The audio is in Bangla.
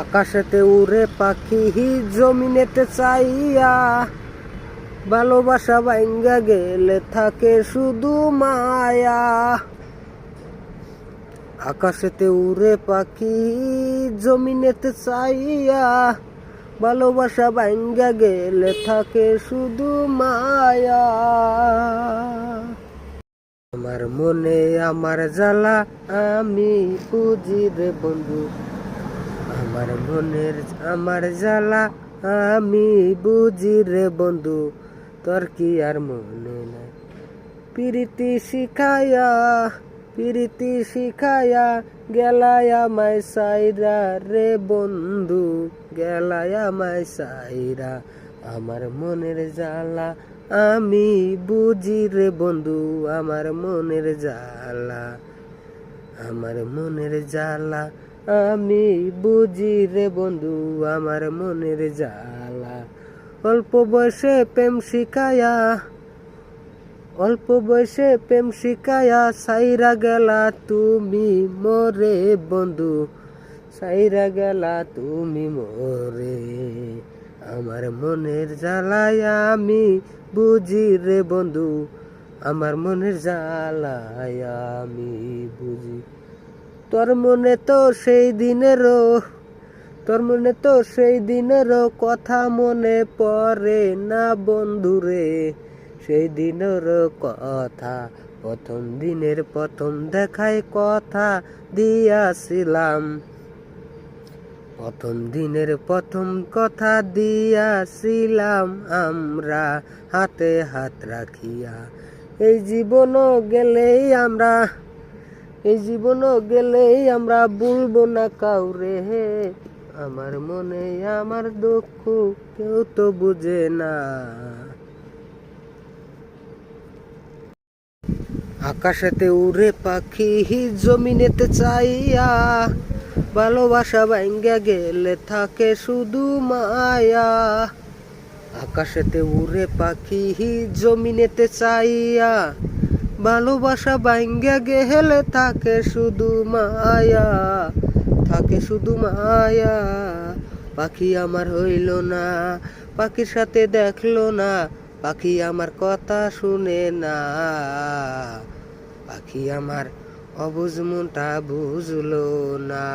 আকাশেতে উড়ে পাখি হি জমিনেতে চাইয়া। ভালোবাসা ভাঙ্গা গেলে থাকে শুধু মায়া। আকাশেতে উড়ে পাখি জমিনেতে চাইয়া। ভালোবাসা ভাঙ্গা গেলে থাকে শুধু মায়া। আমার মনে, আমার জ্বালা আমি বুঝি রে বন্ধু। আমার মনের আমার জ্বালা আমি বুঝি রে বন্ধু, তোর কি আর মনে নাই? প্রীতি শিখায়া প্রীতি শিখায়া গেলায়া আমায় সাইরা রে বন্ধু গেলায় আমায় সাইরা। আমার মনের জ্বালা আমি বুঝি রে বন্ধু, আমার মনের জ্বালা, আমার মনের জ্বালা আমি বুঝি রে বন্ধু, আমার মনের জ্বালা। অল্প বয়সে প্রেম শিখায়া, অল্প বয়সে প্রেম শিখায়া সাইরা গেলা তুমি মরে বন্ধু। সাইরা গেলা তুমি মরে, আমার মনের জ্বালায় আমি বুঝি রে বন্ধু, আমার মনের জ্বালায় আমি বুঝি। তোর মনে তো সেই দিনেরও, তোর মনে তো সেই দিনেরও কথা মনে পড়ে না বন্ধুরে সেই দিনের কথা, প্রথম দিনের প্রথম দেখায় কথা দিয়াছিলাম। প্রথম দিনের প্রথম কথা দিয়াছিলাম আমরা, হাতে হাত রাখিয়া। এই জীবনও গেলেই আমরা এই জীবনও গেলেই আমরা বলব না কাউরে। হে আমার মনে, আমার দুঃখ, কেউ তো বুঝে না। আকাশেতে উড়ে পাখি জমিনেতে চাইয়া, ভালোবাসা ভাঙ্গা গেলে থাকে শুধু মায়া। আকাশেতে উড়ে পাখি জমিনেতে চাইয়া ভালোবাসা ভাঙ্গা গেলে থাকে শুধু মায়া, থাকে শুধু মায়া। পাখি আমার হইল না, পাখির সাথে দেখল না, পাখি আমার কথা শুনে না। পাখি আমার অবুঝ মনটা বুঝলো না।